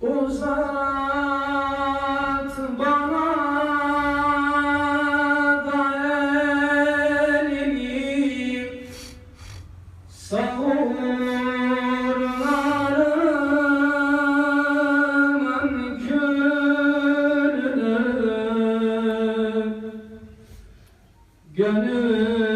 Uzat bana da elini. Savurlarımın külünü Gönül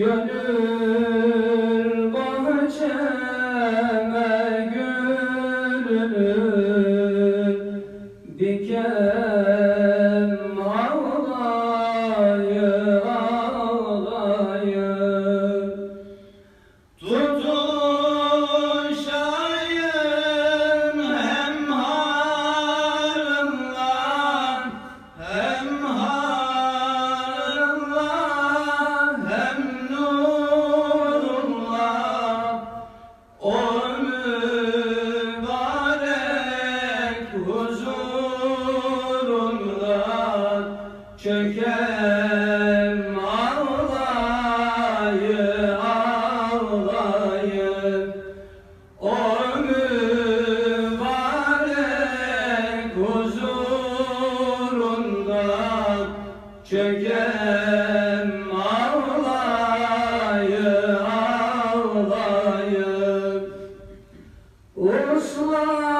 gönül Çöken ağlayı ağlayı. Uslan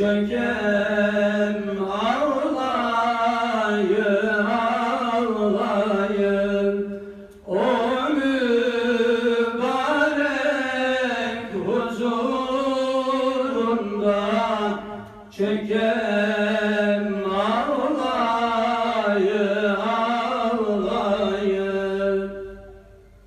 Çöken ağlayın, ağlayın O mübarek huzurunda Çöken